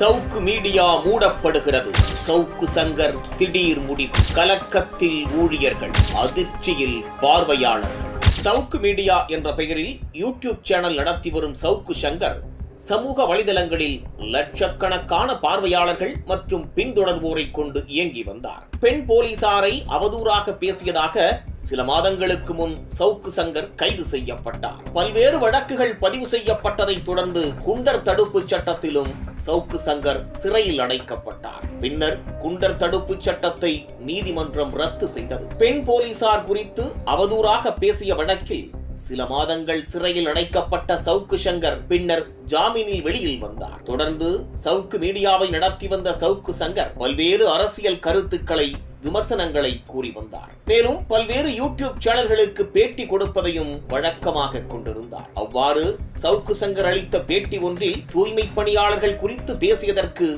சவுக்கு media மூடப்படுகிறது. Savukku Shankar திடீர் முடிவு. கலக்கத்தில் ஊழியர்கள் அதிர்ச்சியில் பார்வையாளர்கள். சவுக்கு மீடியா என்ற பெயரில் யூடியூப் சேனல் நடத்தி வரும் சவுக்கு சங்கர் சமூக வலைதளங்களில் லட்சக்கணக்கான பார்வையாளர்கள் மற்றும் பின்தொடர்வோரை கொண்டு இயங்கி வந்தார். பெண் போலீசாரை அவதூறாக பேசியதாக சில மாதங்களுக்கு முன் சவுக்கு சங்கர் கைது செய்யப்பட்டார். பல்வேறு வழக்குகள் பதிவு செய்யப்பட்டதைத் தொடர்ந்து குண்டர் தடுப்புச் சட்டத்திலும் சவுக்கு சங்கர் சிறையில் அடைக்கப்பட்டார். பின்னர் குண்டர் தடுப்புச் சட்டத்தை நீதிமன்றம் ரத்து செய்தது. பெண் போலீசார் குறித்து அவதூறாக பேசிய வழக்கில் சில மாதங்கள் சிறையில் அடைக்கப்பட்ட சவுக்கு சங்கர் பின்னர் ஜாமீனில் வெளியில் வந்தார். தொடர்ந்து சவுக்கு மீடியாவை நடத்தி வந்த சவுக்கு சங்கர் பல்வேறு அரசியல் கருத்துக்களை விமர்சனங்களை கூறி வந்தார் மேலும் பல்வேறு யூடியூப் சேனல்களுக்கு பேட்டி கொடுப்பதையும் வழக்கமாக கொண்டிருந்தார் அவ்வாறு சவுக்கு சங்கர் அளித்த பேட்டி ஒன்றில் தூய்மை பணியாளர்கள் குறித்து பேசியதற்கு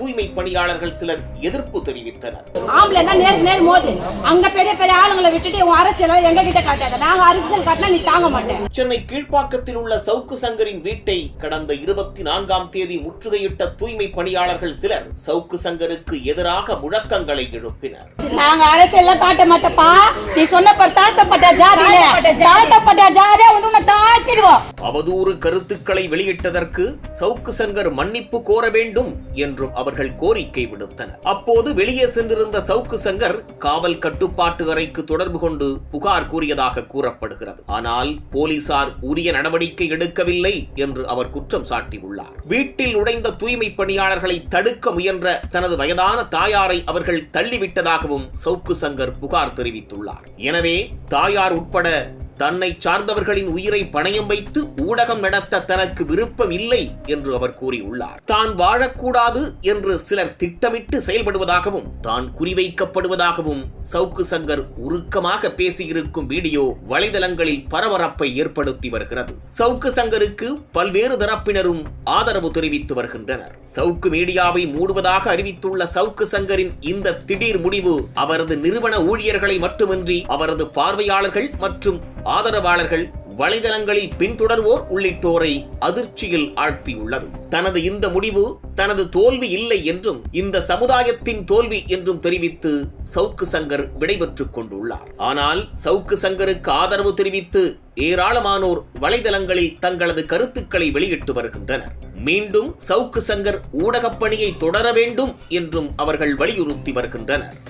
தூய்மை பணியாளர்கள் சிலர் எதிர்ப்பு தெரிவித்தனர். ஆம்பளைன்னா நேர் நேர் மோது? அங்க பெரிய பெரிய ஆளுங்களை விட்டுட்டு உன் அரசியல் எங்க கிட்ட காட்டாத. நாங்க அரசியல் காட்டினா நீ தாங்க மாட்டேன். சென்னை கீழ்ப்பாக்கத்தில் உள்ள சவுக்கு சங்கரின் வீட்டை கடந்த இருபத்தி நான்காம் தேதி முற்றுகையிட்ட தூய்மை பணியாளர்கள் சிலர் சவுக்கு சங்கருக்கு எதிராக முழக்கங்களை எழுப்பினர். நாங்க அரசியல் காட்ட மாட்டோப்பா நீ சொன்ன தாழ்த்தப்பட்ட ஜாதி. தாழ்த்தப்பட்ட ஜாதியா வந்து அவதூறு கருத்துக்களை வெளியிட்டதற்கு சவுக்கு சங்கர் மன்னிப்பு கோர வேண்டும் என்றும் அவர்கள் கோரிக்கை விடுத்தனர். அப்போது வெளியே சென்றிருந்த சவுக்கு சங்கர் காவல் கட்டுப்பாட்டு அறைக்கு தொடர்பு கொண்டு புகார் கூறியதாக கூறப்படுகிறது. ஆனால் போலீசார் உரிய நடவடிக்கை எடுக்கவில்லை என்று அவர் குற்றம் சாட்டியுள்ளார். வீட்டில் நுழைந்த தூய்மை பணியாளர்களை தடுக்க முயன்ற தனது வயதான தாயாரை அவர்கள் தள்ளிவிட்டதாகவும் சவுக்கு சங்கர் புகார் தெரிவித்துள்ளார். எனவே தாயார் உட்பட தன்னை சார்ந்தவர்களின் உயிரை பணயம் வைத்து ஊடகம் நடத்த தனக்கு விருப்பம் இல்லை என்று அவர் கூறியுள்ளார். தான் வாழக்கூடாது என்று சிலர் திட்டமிட்டு செயல்படுவதாகவும் தான் குறிவைக்கப்படுவதாகவும் சவுக்கு சங்கர் உருக்கமாக பேசியிருக்கும் வீடியோ வலைதளங்களில் பரபரப்பை ஏற்படுத்தி வருகிறது. சவுக்கு சங்கருக்கு பல்வேறு தரப்பினரும் ஆதரவு தெரிவித்து வருகின்றனர். சவுக்கு மீடியாவை மூடுவதாக அறிவித்துள்ள சவுக்கு சங்கரின் இந்த திடீர் முடிவு அவரது நிறுவன ஊழியர்களை மட்டுமின்றி அவரது பார்வையாளர்கள் மற்றும் ஆதரவாளர்கள் வலைதளங்களில் பின்தொடர்வோர் உள்ளிட்டோரை அதிர்ச்சியில் ஆழ்த்தியுள்ளது. தனது இந்த முடிவு தனது தோல்வி இல்லை என்றும் இந்த சமுதாயத்தின் தோல்வி என்றும் தெரிவித்து சவுக்கு சங்கர் விடைபெற்றுக் கொண்டுள்ளார். ஆனால் சவுக்கு சங்கருக்கு ஆதரவு தெரிவித்து ஏராளமானோர் வலைதளங்களில் தங்களது கருத்துக்களை வெளியிட்டு வருகின்றனர். மீண்டும் சவுக்கு சங்கர் ஊடகப் பணியை தொடர வேண்டும் என்றும் அவர்கள் வலியுறுத்தி வருகின்றனர்.